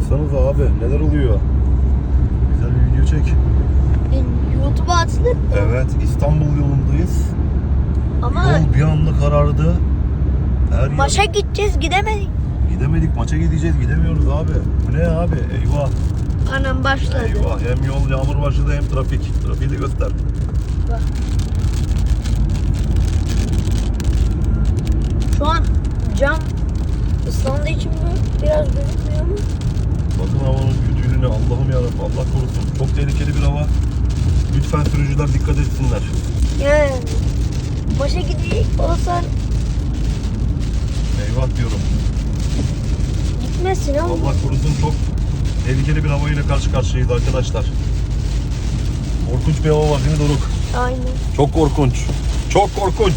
abi neler oluyor? Güzel bir video çek. YouTube'a atılır Evet İstanbul yolundayız. ama Yol bir anda karardı. Her yer- maça gideceğiz gidemedik. Gidemedik maça gideceğiz gidemiyoruz abi. Bu ne abi? Eyvah. Anam başladı. Eyvah. Hem yol yağmur başladı hem trafik. Trafiği de göster. Bak. Şu an cam ıslandığı için mi biraz kötülüğüne Allah'ım yarabbim Allah korusun. Çok tehlikeli bir hava. Lütfen sürücüler dikkat etsinler. Yani maça gidecek olsan Eyvah diyorum. gitmezsin ama. Allah korusun çok tehlikeli bir hava ile karşı karşıyayız arkadaşlar. Korkunç bir hava var değil mi Doruk? Aynen. Çok korkunç. Çok korkunç.